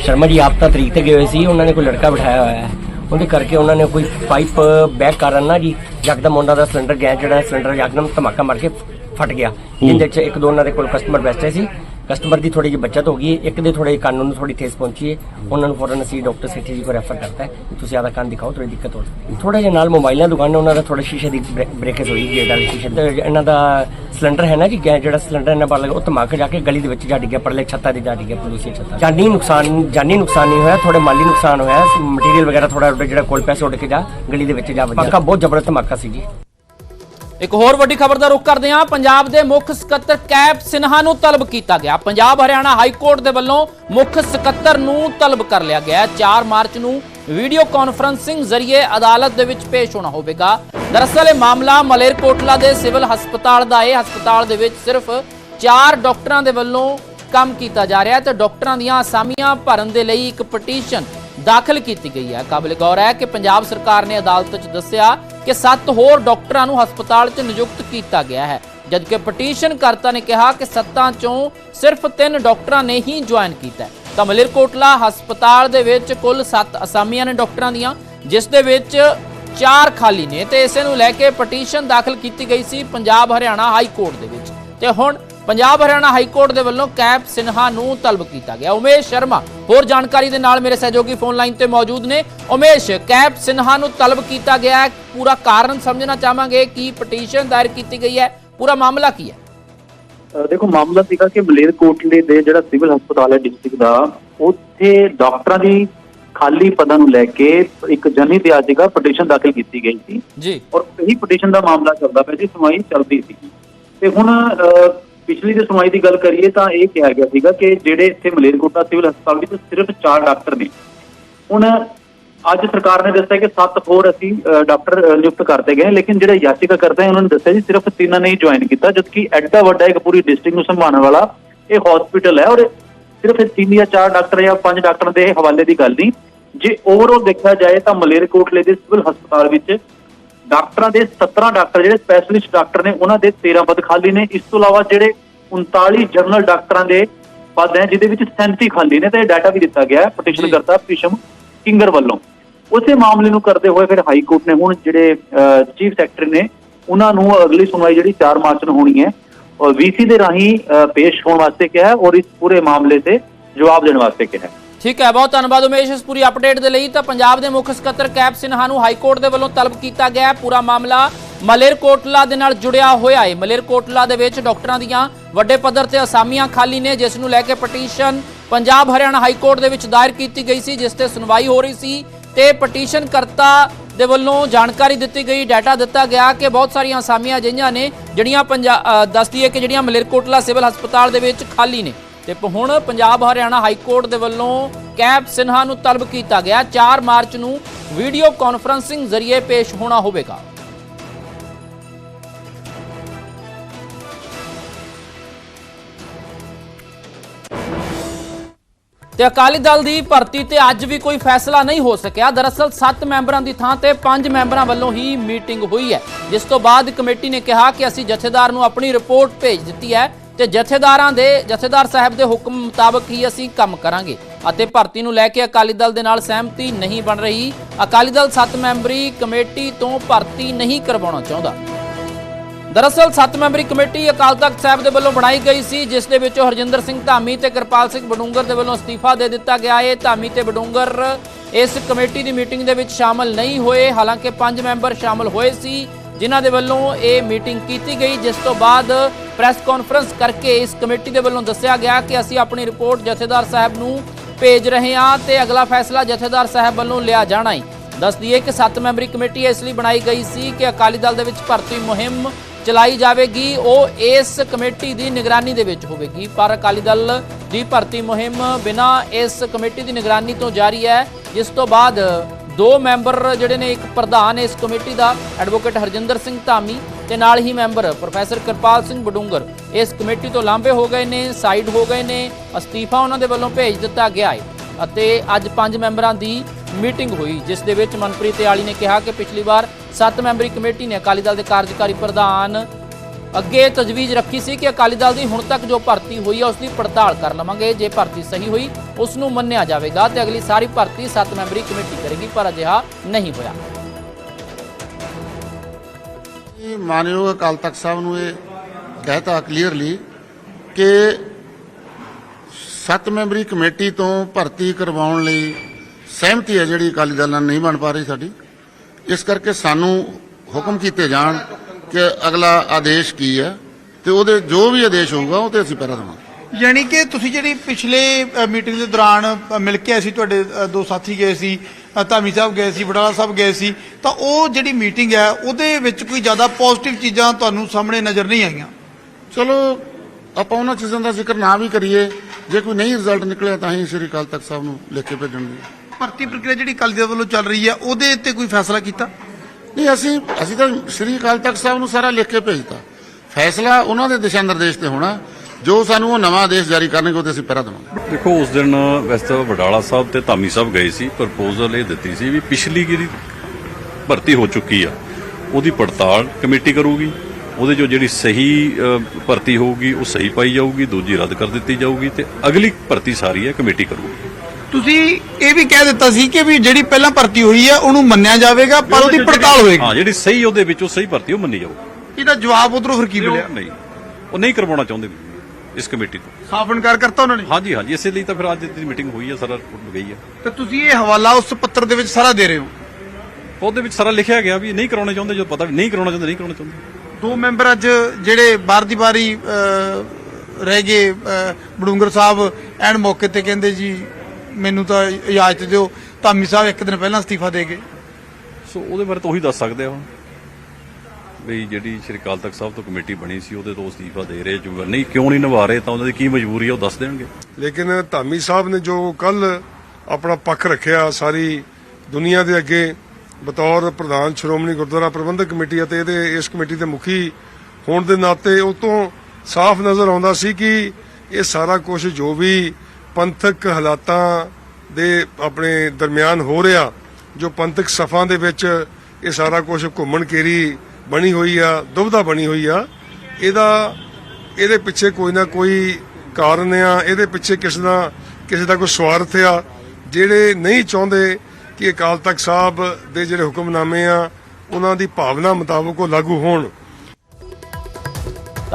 ਸ਼ਰਮਾ ਜੀ ਆਪ ਤਾਂ ਤਰੀਕ ਤੇ ਗਏ ਹੋਏ ਸੀ ਉਹਨਾਂ ਨੇ ਕੋਈ ਲੜਕਾ ਬਿਠਾਇਆ ਹੋਇਆ ਹੈ। ਉਹਦੇ ਕਰਕੇ ਉਹਨਾਂ ਨੇ ਕੋਈ ਪਾਈਪ ਬੈਕ ਕਰਨ ਨਾ ਜੀ। ਯਕਦਮ ਉਹਨਾਂ ਦਾ ਸਿਲੰਡਰ ਗੈਸ ਜਿਹੜਾ ਸਿਲੰਡਰ ਯਕਦਮ ਧਮਾਕਾ ਮਾਰ ਕੇ ਫਟ ਗਿਆ। ਜਿਹਦੇ ਚ ਇੱਕ ਦੋ ਉਹਨਾਂ ਦੇ ਕੋਲ ਕਸਟਮਰ ਬੈਠੇ ਸੀ। ਕਸਟਮਰ ਦੀ ਥੋੜੀ ਜਿਹੀ ਬੱਚਤ ਹੋ ਗਈ ਹੈ। ਇੱਕ ਦੇ ਥੋੜੇ ਕੰਨ ਨੂੰ ਥੋੜੀ ਠੇਸ ਪਹੁੰਚੀ ਹੈ। ਉਹਨਾਂ ਨੂੰ ਫੌਰਨ ਅਸੀਂ ਡਾਕਟਰ ਸੇਠੀ ਜੀ ਕੋ ਰੈਫਰ ਕਰਤਾ ਹੈ। ਕਿ ਤੁਸੀਂ ਆਦਾ ਕੰਨ ਦਿਖਾਓ ਥੋੜੀ ਦਿੱਕਤ ਹੋ ਸਕਦੀ ਥੋੜਾ ਜਿਹਾ ਨਾਲ ਮੋਬਾਈਲਾਂ ਦੀ ਦੁਕਾਨ ਉਹਨਾਂ ਦਾ ਥੋੜਾ ਸ਼ੀਸ਼ੇ ਦੀ ਬ੍ਰੇਕੇਜ ਹੋਈ ਗੇਟ ਵਾਲੀ ਸ਼ੀਸ਼ੇ ਤੇ ਇਹਨਾਂ ਦਾ ਸਿਲੰਡਰ ਹੈ ਨਾ ਜੀ ਜਿਹੜਾ ਸਿਲੰਡਰ ਇਹਨਾਂ ਪਰ ਲੱਗਾ ਉਹ ਧਮਾਕਾ ਜਾ ਕੇ ਗਲੀ ਦੇ ਵਿੱਚ ਜਾ ਡਿੱਗਿਆ ਪਰਲੇ ਛੱਤਾਂ ਤੇ ਜਾ ਡਿੱਗਿਆ ਪੁਲਿਸ ਦੀ ਛੱਤਾਂ ਜਾਨੀ ਨੁਕਸਾਨ ਜਾਨੀ ਨੁਕਸਾਨ ਨਹੀਂ ਹੋਇਆ ਥੋੜੇ ਮਾਲੀ ਨੁਕਸਾਨ ਹੋਇਆ। ਮਟੀਰੀਅਲ ਵਗੈਰਾ ਥੋੜਾ ਜਿਹੜਾ ਕੋਲ ਪੈਸੇ ਉੱਡ ਕੇ ਜਾ ਗਲੀ ਦੇ ਵਿੱਚ ਜਾ ਵੱਜਿਆ। ਪੱਕਾ ਬਹੁਤ ਜ਼ਬਰਦਸਤ ਧਮਾਕਾ ਸੀ ਜੀ। ਇੱਕ ਹੋਰ ਵੱਡੀ ਖਬਰ ਦਾ ਰੁਖ ਕਰਦੇ ਹਾਂ। ਪੰਜਾਬ ਦੇ ਮੁੱਖ ਸਕੱਤਰ ਕੈਪ ਸਿਨਹਾ ਨੂੰ ਤਲਬ ਕੀਤਾ ਗਿਆ। ਪੰਜਾਬ ਹਰਿਆਣਾ ਹਾਈ ਕੋਰਟ ਦੇ ਵੱਲੋਂ ਮੁੱਖ ਸਕੱਤਰ ਨੂੰ ਤਲਬ ਕਰ ਲਿਆ ਗਿਆ। ਹੈ। 4 ਮਾਰਚ ਨੂੰ ਵੀਡੀਓ ਕਾਨਫਰੰਸਿੰਗ ਜ਼ਰੀਏ ਅਦਾਲਤ ਦੇ ਵਿੱਚ ਪੇਸ਼ ਹੋਣਾ ਹੋਵੇਗਾ। ਦਰਅਸਲ ਇਹ ਮਾਮਲਾ ਮਲੇਰਕੋਟਲਾ ਦੇ ਸਿਵਲ ਹਸਪਤਾਲ ਦਾ ਹੈ ਹਸਪਤਾਲ ਦੇ ਵਿੱਚ ਸਿਰਫ 4 ਡਾਕਟਰਾਂ ਦੇ ਵੱਲੋਂ ਕੰਮ ਕੀਤਾ ਜਾ ਰਿਹਾ ਹੈ ਤੇ ਡਾਕਟਰਾਂ ਦੀਆਂ ਅਸਾਮੀਆਂ ਭਰਨ ਦੇ ਲਈ ਇੱਕ ਪਟੀਸ਼ਨ ਦਾਖਲ ਕੀਤੀ ਗਈ ਹੈ। ਕਾਬਿਲ ਗੌਰ ਹੈ ਕਿ ਪੰਜਾਬ ਸਰਕਾਰ ਨੇ ਅਦਾਲਤ 'ਚ ਦੱਸਿਆ ਕਿ 7 ਹੋਰ ਡਾਕਟਰਾਂ ਨੂੰ ਹਸਪਤਾਲ 'ਚ ਨਿਯੁਕਤ ਕੀਤਾ ਗਿਆ ਹੈ। ਜਦਕਿ ਪਟੀਸ਼ਨ ਕਰਤਾ ਨੇ ਕਿਹਾ ਕਿ ਸੱਤਾਂ 'ਚੋਂ ਸਿਰਫ 3 ਡਾਕਟਰਾਂ ਨੇ ਹੀ ਜੁਆਇਨ ਕੀਤਾ ਤਾਂ ਮਲੇਰਕੋਟਲਾ ਹਸਪਤਾਲ ਦੇ ਵਿੱਚ ਕੁੱਲ 7 ਅਸਾਮੀਆਂ ਨੇ ਡਾਕਟਰਾਂ ਦੀਆਂ, ਜਿਸ ਦੇ ਵਿੱਚ 4 ਖਾਲੀ ਨੇ। ਤੇ ਇਸੇ ਨੂੰ ਲੈ ਕੇ ਪਟੀਸ਼ਨ ਦਾਖਲ ਕੀਤੀ ਗਈ ਸੀ ਪੰਜਾਬ ਹਰਿਆਣਾ ਹਾਈ ਕੋਰਟ ਦੇ ਵਿੱਚ। ਤੇ ਹੁਣ ਪੰਜਾਬ ਹਰਿਆਣਾ ਹਾਈ ਕੋਰਟ ਦੇ ਵੱਲੋਂ ਕੈਪ ਸਿਨਹਾ ਨੂੰ ਤਲਬ ਕੀਤਾ ਗਿਆ। ਉਮੇਸ਼ ਸ਼ਰਮਾ ਹੋਰ ਜਾਣਕਾਰੀ ਦੇ ਨਾਲ ਮੇਰੇ ਸਹਿਯੋਗੀ ਫੋਨ ਲਾਈਨ ਤੇ ਮੌਜੂਦ ਨੇ। ਉਮੇਸ਼ ਕੈਪ ਸਿਨਹਾ ਨੂੰ ਤਲਬ ਕੀਤਾ ਗਿਆ ਪੂਰਾ ਕਾਰਨ ਸਮਝਣਾ ਚਾਹਾਂਗੇ ਕੀ ਪਟੀਸ਼ਨ ਦਾਇਰ ਕੀਤੀ ਗਈ ਹੈ। ਪੂਰਾ ਮਾਮਲਾ ਕੀ ਹੈ? ਦੇਖੋ ਮਾਮਲਾ ਸੀਗਾ ਕਿ ਮਲੇਰਕੋਟਲੇ ਦੇ ਜਿਹੜਾ ਸਿਵਲ ਹਸਪਤਾਲ ਹੈ ਡਿਸਟ੍ਰਿਕਟ ਦਾ ਉੱਥੇ ਡਾਕਟਰਾਂ ਦੀ ਖਾਲੀ ਪਦਾਂ ਨੂੰ ਲੈ ਕੇ ਇੱਕ ਜਨੀ ਤੇ ਪਟੀਸ਼ਨ ਦਾਖਲ ਕੀਤੀ ਗਈ ਸੀ। ਜੀ। ਔਰ ਇਹੀ ਪਟੀਸ਼ਨ ਦਾ ਮਾਮਲਾ ਚੱਲਦਾ ਪਿਆ ਸੀ ਸੁਣਵਾਈ ਚੱਲਦੀ ਸੀ। ਤੇ ਹੁਣ ਪਿਛਲੀ ਜੇ ਸੁਣਵਾਈ ਦੀ ਗੱਲ ਕਰੀਏ ਤਾਂ ਇਹ ਕਿਹਾ ਗਿਆ ਸੀਗਾ ਕਿ ਜਿਹੜੇ ਇੱਥੇ ਮਲੇਰਕੋਟਲਾ ਸਿਵਲ ਹਸਪਤਾਲ ਵਿੱਚ ਸਿਰਫ 4 ਡਾਕਟਰ ਨੇ। ਹੁਣ ਅੱਜ ਸਰਕਾਰ ਨੇ ਦੱਸਿਆ ਕਿ 7 ਹੋਰ ਅਸੀਂ ਡਾਕਟਰ ਨਿਯੁਕਤ ਕਰਤੇ ਗਏ, ਲੇਕਿਨ ਜਿਹੜੇ ਯਾਚਿਕਾ ਕਰਦੇ ਉਹਨਾਂ ਨੇ ਦੱਸਿਆ ਜੀ ਸਿਰਫ ਤਿੰਨਾਂ ਨੇ ਹੀ ਜੁਆਇਨ ਕੀਤਾ, ਜਦਕਿ ਐਡਾ ਵੱਡਾ ਇੱਕ ਪੂਰੀ ਡਿਸਟ੍ਰਿਕਟ ਨੂੰ ਸੰਭਾਲਣ ਵਾਲਾ ਇਹ ਹਸਪੀਟਲ ਹੈ, ਔਰ ਸਿਰਫ ਇਹ ਤਿੰਨ ਜਾਂ ਚਾਰ ਡਾਕਟਰ ਜਾਂ ਪੰਜ ਡਾਕਟਰ ਦੇ ਹਵਾਲੇ ਦੀ ਗੱਲ ਨਹੀਂ। ਜੇ ਓਵਰਆਲ ਦੇਖਿਆ ਜਾਏ ਤਾਂ ਮਲੇਰਕੋਟਲੇ ਦੇ ਸਿਵਲ ਹਸਪਤਾਲ ਵਿੱਚ ਡਾਕਟਰਾਂ ਦੇ 17 ਡਾਕਟਰ ਜਿਹੜੇ ਸਪੈਸ਼ਲਿਸਟ ਡਾਕਟਰ ਨੇ ਉਹਨਾਂ ਦੇ 13 ਪਦ ਖਾਲੀ ਨੇ। ਇਸ ਤੋਂ ਇਲਾਵਾ ਜਿਹੜੇ 39 ਜਨਰਲ ਡਾਕਟਰਾਂ ਦੇ ਪਦ ਹੈ ਜਿਹਦੇ ਵਿੱਚ 37 ਖਾਲੀ ਨੇ ਤੇ ਇਹ ਡਾਟਾ ਵੀ ਦਿੱਤਾ ਗਿਆ ਹੈ। ਪਟੀਸ਼ਨ ਕਰਤਾ ਭੀਸ਼ਮ ਕਿੰਗਰ ਵੱਲੋਂ। ਉਸੇ ਮਾਮਲੇ ਨੂੰ ਕਰਦੇ ਹੋਏ ਫਿਰ ਹਾਈ ਕੋਰਟ ਨੇ ਹੁਣ ਜਿਹੜੇ ਚੀਫ ਸੈਕਟਰੀ ਨੇ ਉਹਨਾਂ ਨੂੰ ਅਗਲੀ ਸੁਣਵਾਈ ਜਿਹੜੀ 4 ਮਾਰਚ ਨੂੰ ਹੋਣੀ ਹੈ ਔਰ ਵੀਸੀ ਦੇ ਰਾਹੀਂ ਪੇਸ਼ ਹੋਣ ਵਾਸਤੇ ਕਿਹਾ ਔਰ ਇਸ ਪੂਰੇ ਮਾਮਲੇ ਤੇ ਜਵਾਬ ਦੇਣ ਵਾਸਤੇ ਕਿਹਾ ਠੀਕ ਹੈ, ਬਹੁਤ ਧੰਨਵਾਦ ਉਮੇਸ਼ ਇਸ ਪੂਰੀ ਅਪਡੇਟ ਦੇ ਲਈ। ਤਾਂ ਪੰਜਾਬ ਦੇ ਮੁੱਖ ਸਕੱਤਰ ਕੈਪ ਸਿਨਹਾ ਨੂੰ ਹਾਈ ਕੋਰਟ ਦੇ ਵੱਲੋਂ ਤਲਬ ਕੀਤਾ ਗਿਆ ਪੂਰਾ ਮਾਮਲਾ ਮਲੇਰਕੋਟਲਾ ਦੇ ਨਾਲ ਜੁੜਿਆ ਹੋਇਆ ਹੈ। ਮਲੇਰਕੋਟਲਾ ਦੇ ਵਿੱਚ ਡਾਕਟਰਾਂ ਦੀਆਂ ਵੱਡੇ ਪੱਧਰ ਤੇ ਅਸਾਮੀਆਂ ਖਾਲੀ ਨੇ, ਜਿਸ ਨੂੰ ਲੈ ਕੇ petition Punjab Haryana high court ਦੇ ਵਿੱਚ ਦਾਇਰ ਕੀਤੀ ਗਈ ਸੀ, ਜਿਸ ਤੇ ਸੁਣਵਾਈ ਹੋ ਰਹੀ ਸੀ। ਤੇ ਪਟੀਸ਼ਨ ਕਰਤਾ ਦੇ ਵੱਲੋਂ ਜਾਣਕਾਰੀ ਦਿੱਤੀ ਗਈ ਡਾਟਾ ਦਿੱਤਾ ਗਿਆ ਕਿ ਬਹੁਤ ਸਾਰੀਆਂ ਅਸਾਮੀਆਂ ਅਜਿਹੀਆਂ ਨੇ, ਜਿਹੜੀਆਂ ਪੰਜਾ ਦੱਸਦੀ ਹੈ ਕਿ ਜਿਹੜੀਆਂ ਮਲੇਰਕੋਟਲਾ ਸਿਵਲ ਹਸਪਤਾਲ ਦੇ ਵਿੱਚ ਖਾਲੀ ਨੇ। ਤੇ ਹੁਣ ਪੰਜਾਬ ਹਰਿਆਣਾ ਹਾਈ ਕੋਰਟ ਦੇ ਵੱਲੋਂ ਕੈਪ ਸਿਨਹਾ ਨੂੰ ਤਲਬ ਕੀਤਾ ਗਿਆ। 4 ਮਾਰਚ ਨੂੰ ਵੀਡੀਓ ਕਾਨਫਰੰਸਿੰਗ ਜ਼ਰੀਏ ਪੇਸ਼ ਹੋਣਾ ਹੋਵੇਗਾ। ਤੇ ਅਕਾਲੀ ਦਲ ਦੀ ਭਰਤੀ ਤੇ ਅੱਜ ਵੀ ਕੋਈ ਫੈਸਲਾ ਨਹੀਂ ਹੋ ਸਕਿਆ। ਦਰਅਸਲ 7 ਮੈਂਬਰਾਂ ਦੀ ਥਾਂ ਤੇ 5 ਮੈਂਬਰਾਂ ਵੱਲੋਂ ਹੀ ਮੀਟਿੰਗ ਹੋਈ ਹੈ। ਜਿਸ ਤੋਂ ਬਾਅਦ ਕਮੇਟੀ ਨੇ ਕਿਹਾ ਕਿ ਅਸੀਂ ਜਥੇਦਾਰ ਨੂੰ ਆਪਣੀ ਰਿਪੋਰਟ ਭੇਜ ਦਿੱਤੀ ਹੈ। ਤੇ ਜਥੇਦਾਰਾਂ ਦੇ, ਜਥੇਦਾਰ ਸਾਹਿਬ ਦੇ ਹੁਕਮ ਮੁਤਾਬਕ ਹੀ ਅਸੀਂ ਕੰਮ ਕਰਾਂਗੇ। ਅਤੇ ਭਰਤੀ ਨੂੰ ਲੈ ਕੇ ਅਕਾਲੀ ਦਲ ਦੇ ਨਾਲ ਸਹਿਮਤੀ ਨਹੀਂ ਬਣ ਰਹੀ। ਅਕਾਲੀ ਦਲ 7 ਮੈਂਬਰੀ ਕਮੇਟੀ ਤੋਂ ਭਰਤੀ ਨਹੀਂ ਕਰਵਾਉਣਾ ਚਾਹੁੰਦਾ। ਦਰਅਸਲ 7 ਮੈਂਬਰੀ ਕਮੇਟੀ ਅਕਾਲ ਤਖਤ ਸਾਹਿਬ ਦੇ ਵੱਲੋਂ ਬਣਾਈ ਗਈ ਸੀ, ਜਿਸ ਦੇ ਵਿੱਚੋਂ ਹਰਜਿੰਦਰ ਸਿੰਘ ਧਾਮੀ ਤੇ ਕਿਰਪਾਲ ਸਿੰਘ ਬਡੂੰਗਰ ਦੇ ਵੱਲੋਂ ਅਸਤੀਫਾ ਦੇ ਦਿੱਤਾ ਗਿਆ ਹੈ ਧਾਮੀ ਤੇ ਬਡੂੰਗਰ ਇਸ ਕਮੇਟੀ ਦੀ ਮੀਟਿੰਗ ਦੇ ਵਿੱਚ ਸ਼ਾਮਲ ਨਹੀਂ ਹੋਏ। ਹਾਲਾਂਕਿ 5 ਮੈਂਬਰ ਸ਼ਾਮਲ ਹੋਏ ਸੀ। ਜਿਨ੍ਹਾਂ ਦੇ ਵੱਲੋਂ ਇਹ ਮੀਟਿੰਗ ਕੀਤੀ ਗਈ, ਜਿਸ ਤੋਂ ਬਾਅਦ ਪ੍ਰੈਸ ਕਾਨਫਰੰਸ ਕਰਕੇ ਇਸ ਕਮੇਟੀ ਦੇ ਵੱਲੋਂ ਦੱਸਿਆ ਗਿਆ ਕਿ ਅਸੀਂ ਆਪਣੀ ਰਿਪੋਰਟ ਜਥੇਦਾਰ ਸਾਹਿਬ ਨੂੰ ਭੇਜ ਰਹੇ ਹਾਂ ਤੇ ਅਗਲਾ ਫੈਸਲਾ ਜਥੇਦਾਰ ਸਾਹਿਬ ਵੱਲੋਂ ਲਿਆ ਜਾਣਾ ਹੈ। ਦੱਸ ਦਈਏ ਕਿ 7 ਮੈਂਬਰੀ ਕਮੇਟੀ ਇਸ ਲਈ ਬਣਾਈ ਗਈ ਸੀ ਕਿ ਅਕਾਲੀ ਦਲ ਦੇ ਵਿੱਚ ਭਰਤੀ ਮੁਹਿੰਮ ਚਲਾਈ ਜਾਵੇਗੀ, ਉਹ ਇਸ ਕਮੇਟੀ ਦੀ ਨਿਗਰਾਨੀ ਦੇ ਵਿੱਚ ਹੋਵੇਗੀ। ਪਰ ਅਕਾਲੀ ਦਲ ਦੀ ਭਰਤੀ ਮੁਹਿੰਮ ਬਿਨਾਂ ਇਸ ਕਮੇਟੀ ਦੀ ਨਿਗਰਾਨੀ ਤੋਂ ਜਾਰੀ ਹੈ, ਜਿਸ ਤੋਂ ਬਾਅਦ ਦੋ ਮੈਂਬਰ ਜਿਹੜੇ ਨੇ, ਇੱਕ ਪ੍ਰਧਾਨ ਇਸ ਕਮੇਟੀ ਦਾ, ਐਡਵੋਕੇਟ ਹਰਜਿੰਦਰ ਸਿੰਘ ਧਾਮੀ ਤੇ ਨਾਲ ਹੀ ਮੈਂਬਰ ਪ੍ਰੋਫੈਸਰ ਕਿਰਪਾਲ ਸਿੰਘ ਬਡੂੰਗਰ। ਇਸ ਕਮੇਟੀ ਤੋਂ ਲਾਂਭੇ ਹੋ ਗਏ ਨੇ, ਸਾਈਡ ਹੋ ਗਏ ਨੇ, ਅਸਤੀਫਾ ਉਹਨਾਂ ਦੇ ਵੱਲੋਂ ਭੇਜ ਦਿੱਤਾ ਗਿਆ ਹੈ। ਅਤੇ ਅੱਜ ਪੰਜ ਮੈਂਬਰਾਂ ਦੀ ਮੀਟਿੰਗ ਹੋਈ, ਜਿਸ ਦੇ ਵਿੱਚ ਮਨਪ੍ਰੀਤ ਆਲੀ ਨੇ ਕਿਹਾ ਕਿ ਪਿਛਲੀ ਵਾਰ ਸੱਤ ਮੈਂਬਰੀ ਕਮੇਟੀ ਨੇ ਅਕਾਲੀ ਦਲ ਦੇ ਕਾਰਜਕਾਰੀ ਪ੍ਰਧਾਨ ਅੱਗੇ ਤਜਵੀਜ਼ ਰੱਖੀ ਸੀ ਕਿ ਅਕਾਲੀ ਦਲ ਦੀ ਹੁਣ ਤੱਕ ਜੋ ਭਰਤੀ ਹੋਈ ਹੈ ਉਸ ਦੀ ਪੜਤਾਲ ਕਰ ਲਵਾਂਗੇ। ਜੇ ਭਰਤੀ ਸਹੀ ਹੋਈ, ਉਸ ਨੂੰ ਮੰਨਿਆ ਜਾਵੇਗਾ ਤੇ ਅਗਲੀ ਸਾਰੀ ਭਰਤੀ 7 ਮੈਂਬਰੀ ਕਮੇਟੀ ਕਰੇਗੀ, ਪਰ ਅਜਿਹਾ ਨਹੀਂ ਹੋਇਆ। ਮਾਨਯੋਗ ਅਕਾਲ ਤਖਤ ਸਾਹਿਬ ਨੂੰ ਇਹ ਕਹਿਤਾ ਕਲੀਅਰਲੀ ਕਿ ਸੱਤ ਮੈਂਬਰੀ ਕਮੇਟੀ ਤੋਂ ਭਰਤੀ ਕਰਵਾਉਣ ਲਈ ਸਹਿਮਤੀ ਹੈ ਜਿਹੜੀ ਅਕਾਲੀ ਦਲ ਨਾਲ ਨਹੀਂ ਬਣ ਪਾ ਰਹੀ ਸਾਡੀ। ਇਸ ਕਰਕੇ ਸਾਨੂੰ ਹੁਕਮ ਕੀਤੇ ਜਾਣ ਕਿ ਅਗਲਾ ਆਦੇਸ਼ ਕੀ ਹੈ ਤੇ ਉਹਦੇ ਜੋ ਵੀ ਆਦੇਸ਼ ਹੋਊਗਾ ਉਹ ਤੇ ਅਸੀਂ ਪਹਿਰਾ ਦੇਵਾਂਗੇ। ਯਾਨੀ ਕਿ ਤੁਸੀਂ ਜਿਹੜੀ ਪਿਛਲੇ ਮੀਟਿੰਗ ਦੇ ਦੌਰਾਨ ਮਿਲ ਕੇ ਆਏ ਸੀ ਤੁਹਾਡੇ ਦੋ ਸਾਥੀ ਗਏ ਸੀ ਧਾਮੀ ਸਾਹਿਬ ਗਏ ਸੀ ਵਡਾਲਾ ਸਾਹਿਬ ਗਏ ਸੀ ਤਾਂ ਉਹ ਜਿਹੜੀ ਮੀਟਿੰਗ ਹੈ ਉਹਦੇ ਵਿੱਚ ਕੋਈ ਜ਼ਿਆਦਾ ਪੋਜ਼ਿਟਿਵ ਚੀਜ਼ਾਂ ਤੁਹਾਨੂੰ ਸਾਹਮਣੇ ਨਜ਼ਰ ਨਹੀਂ ਆਈਆਂ? ਚਲੋ ਆਪਾਂ ਉਹਨਾਂ ਚੀਜ਼ਾਂ ਦਾ ਜ਼ਿਕਰ ਨਾ ਵੀ ਕਰੀਏ। ਜੇ ਕੋਈ ਨਹੀਂ ਰਿਜ਼ਲਟ ਨਿਕਲਿਆ ਤਾਂ ਹੀ ਸ੍ਰੀ ਅਕਾਲ ਤਖਤ ਸਾਹਿਬ ਨੂੰ ਲਿਖ ਕੇ ਭੇਜਣਗੇ। ਭਰਤੀ ਪ੍ਰਕਿਰਿਆ ਜਿਹੜੀ ਅਕਾਲੀ ਦਲ ਵੱਲੋਂ ਚੱਲ ਰਹੀ ਹੈ ਉਹਦੇ ਉੱਤੇ ਕੋਈ ਫੈਸਲਾ ਕੀਤਾ? ਨਹੀਂ ਅਸੀਂ ਅਸੀਂ ਤਾਂ ਸ੍ਰੀ ਅਕਾਲ ਤਖਤ ਸਾਹਿਬ ਨੂੰ ਸਾਰਾ ਲਿਖ ਕੇ ਭੇਜਤਾ। ਫੈਸਲਾ ਉਹਨਾਂ ਦੇ ਦਿਸ਼ਾ ਨਿਰਦੇਸ਼ ਤੇ ਹੋਣਾ, ਜੋ ਸਾਨੂੰ ਉਹ ਨਵਾਂ ਆਦੇਸ਼ ਜਾਰੀ ਕਰਨਗੇ ਉਹਦੇ ਅਸੀਂ ਪਹਿਰਾ ਦੇਵਾਂਗੇ। ਦੇਖੋ, ਉਸ ਦਿਨ ਵੈਸੇ ਤਾਂ ਵਡਾਲਾ ਸਾਹਿਬ ਤੇ ਧਾਮੀ ਸਾਹਿਬ ਗਏ ਸੀ, ਪ੍ਰਪੋਜ਼ਲ ਇਹ ਦਿੱਤੀ ਸੀ ਵੀ ਪਿਛਲੀ ਜਿਹੜੀ ਭਰਤੀ ਹੋ ਚੁੱਕੀ ਆ, ਉਹਦੀ ਪੜਤਾਲ ਕਮੇਟੀ ਕਰੂਗੀ, ਉਹਦੇ ਜੋ ਜਿਹੜੀ ਸਹੀ ਭਰਤੀ ਹੋਊਗੀ, ਉਹ ਸਹੀ ਪਾਈ ਜਾਊਗੀ, ਦੂਜੀ ਰੱਦ ਕਰ ਦਿੱਤੀ ਜਾਊਗੀ ਤੇ ਅਗਲੀ ਭਰਤੀ ਸਾਰੀ ਹੈ ਕਮੇਟੀ ਕਰੂਗੀ। ਤੁਸੀਂ ਇਹ ਵੀ ਕਹਿ ਦਿੱਤਾ ਸੀ ਕਿ ਵੀ ਜਿਹੜੀ ਪਹਿਲਾਂ ਭਰਤੀ ਹੋਈ ਹੈ ਉਹਨੂੰ ਮੰਨਿਆ ਜਾਵੇਗਾ ਪਰ ਉਹਦੀ ਪੜਤਾਲ ਹੋਏਗੀ। ਹਾਂ ਜਿਹੜੀ ਸਹੀ ਉਹਦੇ ਵਿੱਚ ਉਹ ਸਹੀ ਭਰਤੀ ਉਹ ਮੰਨੀ ਜਾਊਗੀ ਇਹਦਾ ਜਵਾਬ ਉਧਰੋਂ ਫਿਰ ਕੀ ਮਿਲਿਆ? ਨਹੀਂ। ਉਹ ਨਹੀਂ ਕਰਵਾਉਣਾ ਚਾਹੁੰਦੇ ਇਸ ਕਮੇਟੀ ਤੋਂ। ਸਾਫ਼ ਇਨਕਾਰ ਕਰਤਾ ਉਹਨਾਂ ਨੇ? ਹਾਂਜੀ ਹਾਂਜੀ ਇਸੇ ਲਈ ਤਾਂ ਫਿਰ ਅੱਜ ਦੀ ਮੀਟਿੰਗ ਹੋਈ ਹੈ ਸਾਰਾ ਰਿਪੋਰਟ ਗਈ ਹੈ ਤੇ ਤੁਸੀਂ ਇਹ ਹਵਾਲਾ ਉਸ ਪੱਤਰ ਦੇ ਵਿੱਚ ਸਾਰਾ ਦੇ ਰਹੇ ਹੋ? ਉਹਦੇ ਵਿੱਚ ਸਾਰਾ ਲਿਖਿਆ ਗਿਆ ਵੀ ਨਹੀਂ ਕਰਾਉਣਾ ਚਾਹੁੰਦੇ ਜੋ ਪਤਾ ਵੀ ਨਹੀਂ ਕਰਾਉਣਾ ਚਾਹੁੰਦੇ ਨਹੀਂ ਕਰਾਉਣਾ ਚਾਹੁੰਦੇ। ਦੋ ਮੈਂਬਰ ਅੱਜ ਜਿਹੜੇ ਬਾਰ ਦੀ ਬਾਰੀ ਅਹ, ਰਹਿ ਗਏ ਅਹ, ਬਡੂੰਗਰ ਸਾਹਿਬ ਐਨ ਮੌਕੇ ਤੇ ਕਹਿੰਦੇ ਜੀ ਮੈਨੂੰ ਤਾਂ ਇਜਾਜ਼ਤ ਦਿਓ ਧਾਮੀ ਸਾਹਿਬ ਇੱਕ ਦਿਨ ਪਹਿਲਾਂ ਅਸਤੀਫਾ ਦੇ ਗਏ। ਸੋ ਉਹਦੇ ਬਾਰੇ ਤਾਂ ਉਹੀ ਦੱਸ ਸਕਦੇ ਹੁਣ। ਵੀ ਜਿਹੜੀ ਸ਼੍ਰੀ ਅਕਾਲ ਤਖਤ ਸਾਹਿਬ ਤੋਂ ਕਮੇਟੀ ਬਣੀ ਸੀ ਉਹਦੇ ਤੋਂ ਅਸਤੀਫਾ ਦੇ ਰਹੇ ਜੋ ਨਹੀਂ ਕਿਉਂ ਨਹੀਂ ਨਿਭਾ ਰਹੇ ਤਾਂ ਉਹਨਾਂ ਦੀ ਕੀ ਮਜਬੂਰੀ ਹੈ ਉਹ ਦੱਸ ਦੇਣਗੇ। ਲੇਕਿਨ ਧਾਮੀ ਸਾਹਿਬ ਨੇ ਜੋ ਕੱਲ ਆਪਣਾ ਪੱਖ ਰੱਖਿਆ ਸਾਰੀ ਦੁਨੀਆ ਦੇ ਅੱਗੇ ਬਤੌਰ ਪ੍ਰਧਾਨ ਸ਼੍ਰੋਮਣੀ ਗੁਰਦੁਆਰਾ ਪ੍ਰਬੰਧਕ ਕਮੇਟੀ ਅਤੇ ਇਹਦੇ ਇਸ ਕਮੇਟੀ ਦੇ ਮੁਖੀ ਹੋਣ ਦੇ ਨਾਤੇ ਉਹ ਤੋਂ ਸਾਫ਼ ਨਜ਼ਰ ਆਉਂਦਾ ਸੀ ਕਿ ਇਹ ਸਾਰਾ ਕੁਝ ਜੋ ਵੀ ਪੰਥਕ ਹਾਲਾਤਾਂ ਦੇ ਆਪਣੇ ਦਰਮਿਆਨ ਹੋ ਰਿਹਾ, ਜੋ ਪੰਥਕ ਸਫਾਂ ਦੇ ਵਿੱਚ ਇਹ ਸਾਰਾ ਕੁਝ ਘੁੰਮਣ ਕੇਰੀ ਬਣੀ ਹੋਈ ਆ ਦੁਬਦਾ ਬਣੀ ਹੋਈ ਆ, ਇਹਦਾ, ਇਹਦੇ ਪਿੱਛੇ ਕੋਈ ਨਾ ਕੋਈ ਕਾਰਨ ਆ, ਇਹਦੇ ਪਿੱਛੇ ਕਿਸੇ ਦਾ ਕਿਸੇ ਦਾ ਕੋਈ ਸਵਾਰਥ ਆ, ਜਿਹੜੇ ਨਹੀਂ ਚਾਹੁੰਦੇ ਕਿ ਅਕਾਲ ਤਖਤ ਸਾਹਿਬ ਦੇ ਜਿਹੜੇ ਹੁਕਮਨਾਮੇ ਆ, ਉਹਨਾਂ ਦੀ ਭਾਵਨਾ ਮੁਤਾਬਕ ਉਹ ਲਾਗੂ ਹੋਣ।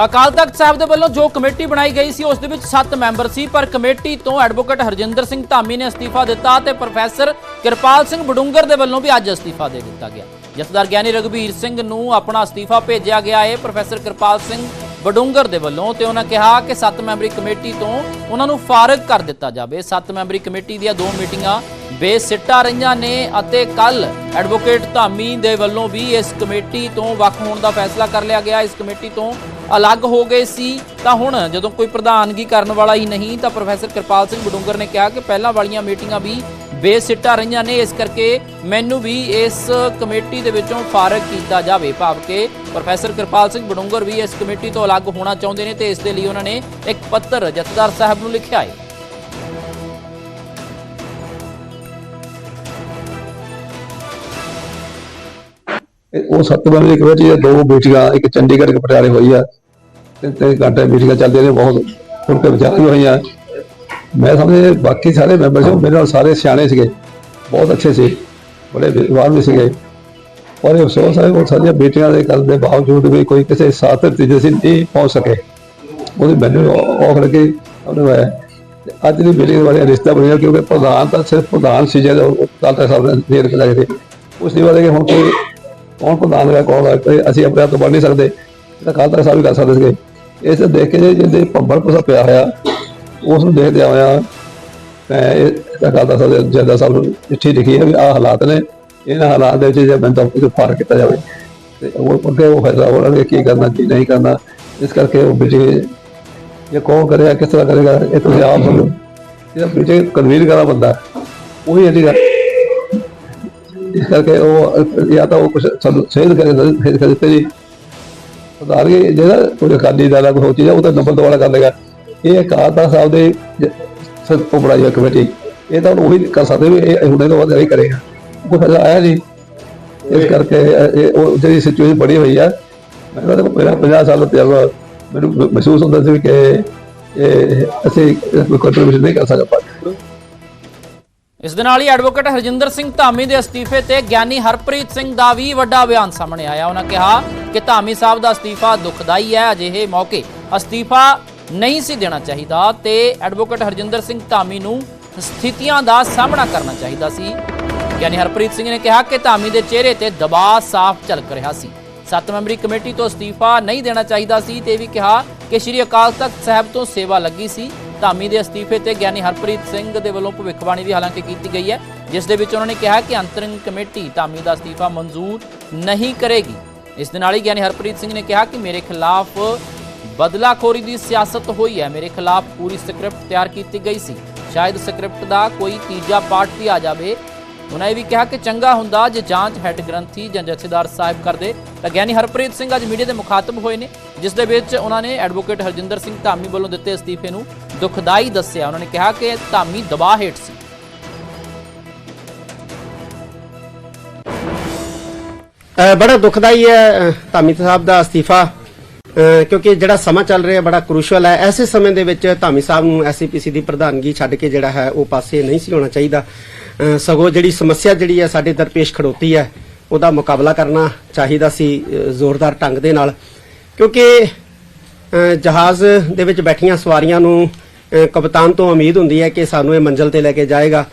ਅਕਾਲ ਤਖਤ ਸਾਹਿਬ ਦੇ ਵੱਲੋਂ ਜੋ ਕਮੇਟੀ ਬਣਾਈ ਗਈ ਸੀ, ਉਸ ਦੇ ਵਿੱਚ 7 ਮੈਂਬਰ ਸੀ, ਪਰ ਕਮੇਟੀ ਤੋਂ ਐਡਵੋਕੇਟ ਹਰਜਿੰਦਰ ਸਿੰਘ ਧਾਮੀ ਨੇ ਅਸਤੀਫਾ ਦਿੱਤਾ ਤੇ ਪ੍ਰੋਫੈਸਰ ਕਿਰਪਾਲ ਸਿੰਘ ਬਡੂੰਗਰ ਦੇ ਵੱਲੋਂ ਵੀ ਅੱਜ ਅਸਤੀਫਾ ਦੇ ਦਿੱਤਾ ਗਿਆ। ਜਥੇਦਾਰ ਗਿਆਨੀ ਰਗਵੀਰ ਸਿੰਘ ਨੂੰ ਆਪਣਾ ਅਸਤੀਫਾ ਭੇਜਿਆ ਗਿਆ ਹੈ ਪ੍ਰੋਫੈਸਰ ਕਿਰਪਾਲ ਸਿੰਘ ਬਡੂੰਗਰ ਦੇ ਵੱਲੋਂ ਤੇ ਉਹਨਾਂ ਕਿਹਾ ਕਿ 7 ਮੈਂਬਰੀ ਕਮੇਟੀ ਤੋਂ ਉਹਨਾਂ ਨੂੰ ਫਾਰਗ ਕਰ ਦਿੱਤਾ ਜਾਵੇ। 7 ਮੈਂਬਰੀ ਕਮੇਟੀ ਦੀਆਂ ਦੋ ਮੀਟਿੰਗਾਂ ਬੇਸਿੱਟਾ ਰਹੀਆਂ ਨੇ ਅਤੇ ਕੱਲ ਐਡਵੋਕੇਟ ਧਾਮੀ ਦੇ ਵੱਲੋਂ ਵੀ ਇਸ ਕਮੇਟੀ ਤੋਂ ਵੱਖ ਹੋਣ ਦਾ ਫੈਸਲਾ ਕਰ ਲਿਆ ਗਿਆ। ਇਸ ਕਮੇਟੀ ਤੋਂ ਅਲੱਗ ਹੋ ਗਏ ਸੀ, ਤਾਂ ਹੁਣ ਜਦੋਂ ਕੋਈ ਪ੍ਰਧਾਨਗੀ ਕਰਨ ਵਾਲਾ ਹੀ ਨਹੀਂ, ਤਾਂ ਪ੍ਰੋਫੈਸਰ ਕਿਰਪਾਲ ਸਿੰਘ ਬਡੂੰਗਰ ਨੇ ਕਿਹਾ ਕਿ ਪਹਿਲਾਂ ਵਾਲੀਆਂ ਮੀਟਿੰਗਾਂ ਵੀ ਬੇਸਿੱਟਾ ਰਹੀਆਂ ਨੇ, ਇਸ ਕਰਕੇ ਮੈਨੂੰ ਵੀ ਇਸ ਕਮੇਟੀ ਦੇ ਵਿੱਚੋਂ ਫਾਰਗ ਕੀਤਾ ਜਾਵੇ, ਭਾਵ ਕਿ ਪ੍ਰੋਫੈਸਰ ਕਿਰਪਾਲ ਸਿੰਘ ਬਡੂੰਗਰ ਵੀ ਇਸ ਕਮੇਟੀ ਤੋਂ ਅਲੱਗ ਹੋਣਾ ਚਾਹੁੰਦੇ ਨੇ ਤੇ ਇਸ ਦੇ ਲਈ ਉਹਨਾਂ ਨੇ ਇੱਕ ਪੱਤਰ ਜਥੇਦਾਰ ਸਾਹਿਬ ਨੂੰ ਲਿਖਿਆ ਹੈ। ਇਹ ਉਹ ਸੱਤ ਮੈਂਬਰੀ ਕਮੇਟੀ ਦੀਆਂ ਦੋ ਮੀਟਿੰਗਾਂ ਇੱਕ ਚੰਡੀਗੜ੍ਹ, ਇੱਕ ਪਟਿਆਲੇ ਹੋਈ ਆ। ਤੇ ਤੇ ਘੰਟੇ ਮੀਟਿੰਗਾਂ ਚੱਲਦੀਆਂ ਨੇ ਬਹੁਤ, ਹੁਣ ਤੇ ਵਿਚਾਰ ਹੋਈਆਂ। ਮੈਂ ਸਮਝੇ ਬਾਕੀ ਸਾਰੇ ਮੈਂਬਰ ਸੀ ਮੇਰੇ ਨਾਲ ਸਾਰੇ ਸਿਆਣੇ ਸੀਗੇ। ਬਹੁਤ ਅੱਛੇ ਸੀ, ਬੜੇ ਵਿਦਵਾਨ ਵੀ ਸੀਗੇ। ਔਰ ਅਫਸੋਸ ਹੈ, ਉਹ ਸਾਡੀਆਂ ਬੇਟੀਆਂ ਦੇ ਕਰਨ ਦੇ ਬਾਵਜੂਦ ਵੀ ਕੋਈ ਕਿਸੇ ਸਾਥ ਨਤੀਜੇ ਸੀ ਨਹੀਂ ਪਹੁੰਚ ਸਕੇ। ਉਹਦੀ ਮੈਨੂੰ ਔਖ ਲੱਗੀ, ਉਹਨੇ ਮੈਂ ਅੱਜ ਦੀ ਮੀਟਿੰਗ ਬਾਰੇ ਰਿਸ਼ਤਾ ਬਣਿਆ, ਕਿਉਂਕਿ ਪ੍ਰਧਾਨ ਤਾਂ ਸਿਰਫ ਪ੍ਰਧਾਨ ਸੀ ਜਦੋਂ ਕੱਲ ਤੱਕ ਸਭ ਨੇ ਦੇਰ ਕੇ ਲੱਗਦੇ ਉਸ ਦੀ ਵਾਲੇ ਹੁਣ ਕੋਈ ਕੌਣ ਪ੍ਰਧਾਨ ਹੈ ਕੌਣ ਹੈ ਅਸੀਂ ਆਪਣੇ ਆਪ ਤੋਂ ਬਣ ਨਹੀਂ ਸਕਦੇ, ਤਾਂ ਕੱਲ ਸਾਹਿਬ ਵੀ ਕਰ ਸਕਦੇ ਸੀਗੇ। ਇਸ ਦੇਖ ਕੇ ਜਿਹਦੇ ਭੰਬਲ ਕੋਸਾ ਪਿਆ ਹੋਇਆ, ਉਸ ਨੂੰ ਦੇਖਦੇ ਹੋਇਆ ਮੈਂ ਇਹ ਗੱਲ ਸਾਹਿਬ ਸਾਡੇ ਜੱਦਾ ਸਾਹਿਬ ਨੂੰ ਚਿੱਠੀ ਲਿਖੀ ਹੈ ਵੀ ਆਹ ਹਾਲਾਤ ਨੇ। ਇਹਨਾਂ ਹਾਲਾਤ ਦੇ ਵਿੱਚ ਜੇ ਬੰਦਾ ਕੋਈ ਫ਼ਰਕ ਕੀਤਾ ਜਾਵੇ, ਤੇ ਉਹ ਅੱਗੇ ਉਹ ਫੈਸਲਾ ਹੋਣਗੇ ਕੀ ਕਰਨਾ, ਕੀ ਨਹੀਂ ਕਰਨਾ। ਇਸ ਕਰਕੇ ਉਹ ਬਿਜੇ ਇਹ ਕੌਣ ਕਰੇਗਾ, ਕਿਸ ਤਰ੍ਹਾਂ ਕਰੇਗਾ, ਇਹ ਤੁਸੀਂ ਆਪ ਸਮਝੋ। ਇਹ ਬਿਜੇ ਕਨਵੀਨ ਕਰਾ ਬੰਦਾ, ਉਹੀ ਇਹਦੀ ਗੱਲ। ਇਸ ਕਰਕੇ ਉਹ ਜਾਂ ਤਾਂ ਉਹ ਕੁਝ ਸਾਨੂੰ ਸੇਧ ਕਰੇ ਸੇਧ ਕਰੇ ਤੇ ਜੀ ਉਦਾਰ ਕੇ ਜਿਹੜਾ ਕੋਈ ਅਕਾਲੀ ਦਾ ਕੋਈ ਸੋਚੀ ਜਾ ਉਹ ਤਾਂ ਨੰਬਰ ਦੁਆਰਾ ਕਰ ਲੇਗਾ ਇਹ ਅਕਾਲਤਾ ਸਾਹਿਬ ਦੇ ਸਤ ਤੋਂ ਬਣਾਈ ਕਮੇਟੀ। ਇਹ ਤਾਂ ਉਹੀ ਕਰ ਸਕਦੇ ਵੀ ਇਹ ਹੁਣੇ ਤੋਂ ਬਾਅਦ ਕਰੇਗਾ ਕੋਈ ਫੈਸਲਾ ਆਇਆ ਜੀ? ਇਸ ਕਰਕੇ ਉਹ ਜਿਹੜੀ ਸਿਚੁਏਸ਼ਨ ਬਣੀ ਹੋਈ ਹੈ ਮੈਂ ਤਾਂ ਮੇਰਾ 50 ਸਾਲ ਦਾ ਤਜਰਬਾ ਮੈਨੂੰ ਮਹਿਸੂਸ ਹੁੰਦਾ ਸੀ ਕਿ ਇਹ ਅਸੀਂ ਕੋਈ ਕੰਟਰੀਬਿਊਸ਼ਨ ਨਹੀਂ ਕਰ ਸਕਦੇ ਇਸ ਦੇ ਨਾਲ ਹੀ ਐਡਵੋਕੇਟ ਹਰਜਿੰਦਰ ਸਿੰਘ ਧਾਮੀ ਦੇ ਅਸਤੀਫੇ ਤੇ ਗਿਆਨੀ ਹਰਪ੍ਰੀਤ ਸਿੰਘ ਦਾ ਵੀ ਵੱਡਾ ਬਿਆਨ ਸਾਹਮਣੇ ਆਇਆ। ਉਹਨਾਂ ਕਿਹਾ ਕਿ ਧਾਮੀ ਸਾਹਿਬ ਦਾ ਅਸਤੀਫਾ ਦੁਖਦਾਈ ਹੈ, ਅਜਿਹੇ ਮੌਕੇ ਅਸਤੀਫਾ ਨਹੀਂ ਸੀ ਦੇਣਾ ਚਾਹੀਦਾ ਤੇ ਐਡਵੋਕੇਟ ਹਰਜਿੰਦਰ ਸਿੰਘ ਧਾਮੀ ਨੂੰ ਸਥਿਤੀਆਂ ਦਾ ਸਾਹਮਣਾ ਕਰਨਾ ਚਾਹੀਦਾ ਸੀ। ਗਿਆਨੀ ਹਰਪ੍ਰੀਤ ਸਿੰਘ ਨੇ ਕਿਹਾ ਕਿ ਧਾਮੀ ਦੇ ਚਿਹਰੇ ਤੇ ਦਬਾਅ ਸਾਫ਼ ਝਲਕ ਰਿਹਾ ਸੀ। ਸੱਤ ਮੈਂਬਰੀ ਕਮੇਟੀ ਤੋਂ ਅਸਤੀਫਾ ਨਹੀਂ ਦੇਣਾ ਚਾਹੀਦਾ ਸੀ ਤੇ ਇਹ ਵੀ ਕਿਹਾ ਕਿ ਸ੍ਰੀ ਅਕਾਲ ਤਖਤ ਸਾਹਿਬ ਤੋਂ ਸੇਵਾ ਲੱਗੀ ਸੀ। ਧਾਮੀ ਦੇ ਅਸਤੀਫੇ ਤੇ ਗਿਆਨੀ ਹਰਪ੍ਰੀਤ ਸਿੰਘ ਦੇ ਵੱਲੋਂ ਭਵਿੱਖਬਾਣੀ ਵੀ ਹਾਲਾਂਕਿ ਕੀਤੀ ਗਈ ਹੈ, ਜਿਸ ਦੇ ਵਿੱਚ ਉਹਨਾਂ ਨੇ ਕਿਹਾ ਕਿ ਅੰਤਰਿਮ ਕਮੇਟੀ ਧਾਮੀ ਦਾ ਅਸਤੀਫਾ ਮਨਜ਼ੂਰ ਨਹੀਂ ਕਰੇਗੀ। ਇਸ ਦੇ ਨਾਲ ਹੀ ਗਿਆਨੀ ਹਰਪ੍ਰੀਤ ਸਿੰਘ ਨੇ ਕਿਹਾ ਕਿ ਮੇਰੇ ਖਿਲਾਫ ਬਦਲਾਖੋਰੀ ਦੀ ਸਿਆਸਤ ਹੋਈ ਹੈ। ਮੇਰੇ ਖਿਲਾਫ ਪੂਰੀ ਸਕ੍ਰਿਪਟ ਤਿਆਰ ਕੀਤੀ ਗਈ ਸੀ। ਸ਼ਾਇਦ ਸਕ੍ਰਿਪਟ ਦਾ ਕੋਈ ਤੀਜਾ ਪਾਰਟ ਵੀ ਆ ਜਾਵੇ। ਉਹਨਾਂ ਇਹ ਵੀ ਕਿਹਾ ਕਿ ਚੰਗਾ ਹੁੰਦਾ ਜੇ ਜਾਂਚ ਹੈੱਡ ਗ੍ਰੰਥੀ ਜਾਂ ਜਥੇਦਾਰ ਸਾਹਿਬ ਕਰਦੇ। ਤਾਂ ਗਿਆਨੀ ਹਰਪ੍ਰੀਤ ਸਿੰਘ ਅੱਜ ਮੀਡੀਆ ਦੇ ਮੁਖਾਤਬ ਹੋਏ ਨੇ, ਜਿਸ ਦੇ ਵਿੱਚ ਉਹਨਾਂ ਨੇ ਐਡਵੋਕੇਟ ਹਰਜਿੰਦਰ ਸਿੰਘ ਧਾਮੀ ਵੱਲੋਂ ਦਿੱਤੇ ਅਸਤੀਫੇ ਨੂੰ ਦੁਖਦਾਈ ਦੱਸਿਆ। ਉਹਨਾਂ ਨੇ ਕਿਹਾ ਕਿ ਧਾਮੀ ਦਬਾਅ ਹੇਠ ਸੀ। ਬੜਾ ਦੁਖਦਾਈ ਹੈ ਧਾਮੀ ਸਾਹਿਬ ਦਾ ਅਸਤੀਫਾ। ਕਿਉਂਕਿ ਜਿਹੜਾ ਸਮਾਂ ਚੱਲ ਰਿਹਾ ਬੜਾ ਕ੍ਰੂਸ਼ਲ ਹੈ। ਐਸੇ ਸਮੇਂ ਦੇ ਵਿੱਚ ਧਾਮੀ ਸਾਹਿਬ ਨੂੰ ਐਸਪੀਸੀ ਦੀ ਪ੍ਰਧਾਨਗੀ ਛੱਡ ਕੇ ਜਿਹੜਾ ਹੈ, ਉਹ ਪਾਸੇ ਨਹੀਂ ਸੀ ਹੋਣਾ ਚਾਹੀਦਾ। ਸਗੋਂ ਜਿਹੜੀ ਸਮੱਸਿਆ ਜਿਹੜੀ ਹੈ, ਸਾਡੇ ਦਰਪੇਸ਼ ਖੜੋਤੀ ਹੈ, ਉਹਦਾ ਮੁਕਾਬਲਾ ਕਰਨਾ ਚਾਹੀਦਾ ਸੀ ਜ਼ੋਰਦਾਰ ਢੰਗ ਦੇ ਨਾਲ। ਕਿਉਂਕਿ ਜਹਾਜ਼ ਦੇ ਵਿੱਚ ਬੈਠੀਆਂ ਸਵਾਰੀਆਂ ਨੂੰ ਕਪਤਾਨ ਤੋਂ ਉਮੀਦ ਹੁੰਦੀ ਹੈ ਕਿ ਸਾਨੂੰ ਇਹ ਮੰਜ਼ਲ ਤੇ ਲੈ ਕੇ ਜਾਏਗਾ।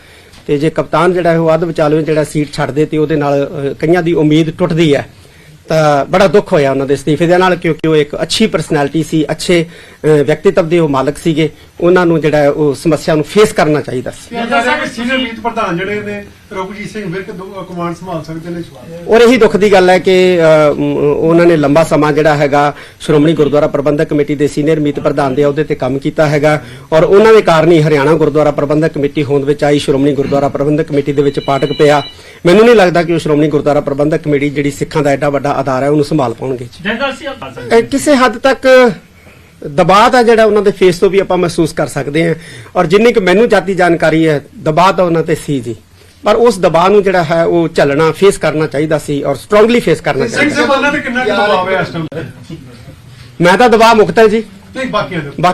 ਤੇ ਜੇ ਕਪਤਾਨ ਜਿਹੜਾ ਹੈ ਉਹ ਅੱਧ ਵਿਚਾਲੇ ਜਿਹੜਾ ਸੀਟ ਛੱਡ ਦੇ ਤੇ ਉਹਦੇ ਨਾਲ ਕਈਆਂ ਦੀ ਉਮੀਦ ਟੁੱਟਦੀ ਹੈ, ਤਾਂ ਬੜਾ ਦੁੱਖ ਹੋਇਆ ਉਹਨਾਂ ਦੇ ਅਸਤੀਫੇ ਦੇ ਨਾਲ ਕਿਉਂਕਿ ਉਹ ਇੱਕ ਅੱਛੀ ਪਰਸਨੈਲਿਟੀ ਸੀ, ਅੱਛੇ ਵਿਅਕਤੀਤਵ ਦੇ ਉਹ ਮਾਲਕ ਸੀਗੇ। ਉਹਨਾਂ ਨੂੰ ਜਿਹੜਾ ਉਹ ਸਮੱਸਿਆ ਨੂੰ ਫੇਸ ਕਰਨਾ ਚਾਹੀਦਾ ਸੀ। ਸੀਨੀਅਰ ਮੀਤ ਪ੍ਰਧਾਨ ਜਿਹੜੇ ਨੇ ਰਘੁਜੀਤ ਸਿੰਘ ਵਿਰਕ ਦੋ- ਕਮਾਂਡ ਸੰਭਾਲ ਸਕਦੇ ਨੇ ਔਰ ਇਹੀ ਦੁੱਖ ਦੀ ਗੱਲ ਹੈ ਕਿ ਅ, ਮ, ਉਹਨਾਂ ਨੇ ਲੰਬਾ ਸਮਾਂ ਜਿਹੜਾ ਹੈਗਾ ਸ਼੍ਰੋਮਣੀ ਗੁਰਦੁਆਰਾ ਪ੍ਰਬੰਧਕ ਕਮੇਟੀ ਦੇ ਸੀਨੀਅਰ ਮੀਤ ਪ੍ਰਧਾਨ ਦੇ ਅਹੁਦੇ ਤੇ ਕੰਮ ਕੀਤਾ ਹੈਗਾ। ਔਰ ਉਹਨਾਂ ਦੇ ਕਾਰਨ ਹੀ ਹਰਿਆਣਾ ਗੁਰਦੁਆਰਾ ਪ੍ਰਬੰਧਕ ਕਮੇਟੀ ਹੋਂਦ ਵਿੱਚ ਆਈ ਸ਼੍ਰੋਮਣੀ ਗੁਰਦੁਆਰਾ ਪ੍ਰਬੰਧਕ ਕਮੇਟੀ ਦੇ ਵਿੱਚ ਪਾਟਕ ਪਿਆ। ਮੈਨੂੰ ਨਹੀਂ ਲੱਗਦਾ ਕਿ ਉਹ ਸ਼੍ਰੋਮਣੀ ਗੁਰਦੁਆਰਾ ਪ੍ਰਬੰਧਕ ਕਮੇਟੀ ਜਿਹੜੀ ਸਿੱਖਾਂ ਦਾ ਐਡਾ ਵੱਡਾ ਆਧਾਰ ਹੈ ਉਹਨੂੰ ਸੰਭਾਲ ਪਾਉਣਗੇ। ਕਿਸੇ ਹੱਦ ਤੱਕ ਦਬਾਅ ਦਾ ਜਿਹੜਾ ਉਹਨਾਂ ਦੇ ਫੇਸ ਤੋਂ ਵੀ ਆਪਾਂ ਮਹਿਸੂਸ ਕਰ ਸਕਦੇ ਹਾਂ। ਔਰ ਜਿੰਨੀ ਕਿ ਮੈਨੂੰ ਜਾਤੀ ਜਾਣਕਾਰੀ ਹੈ ਦਬਾਅ ਤਾਂ ਉਹਨਾਂ ਤੇ ਸੀ ਜੀ। ਪਰ ਉਸ ਦਬਾਅ ਨੂੰ ਜਿਹੜਾ ਹੈ ਉਹ ਝੱਲਣਾ ਫੇਸ ਕਰਨਾ ਚਾਹੀਦਾ ਸੀ ਔਰ ਸਟਰੋਂਗਲੀ ਫੇਸ ਕਰਨਾ ਸਿੰਘ ਚਾਹੀਦਾ ਸਾਹਿਬਾਨਾਂ ਤੇ ਕਿੰਨਾ ਕੁ ਦਬਾਅ ਹੈ ਇਸ ਟਾਈਮ ਮੈਂ ਤਾਂ ਦਬਾਅ ਮੁਕਤ ਹੈ ਜੀ। ਨਹੀਂ ਬਾਕੀਆਂ ਦੇ ਬਾਕੀ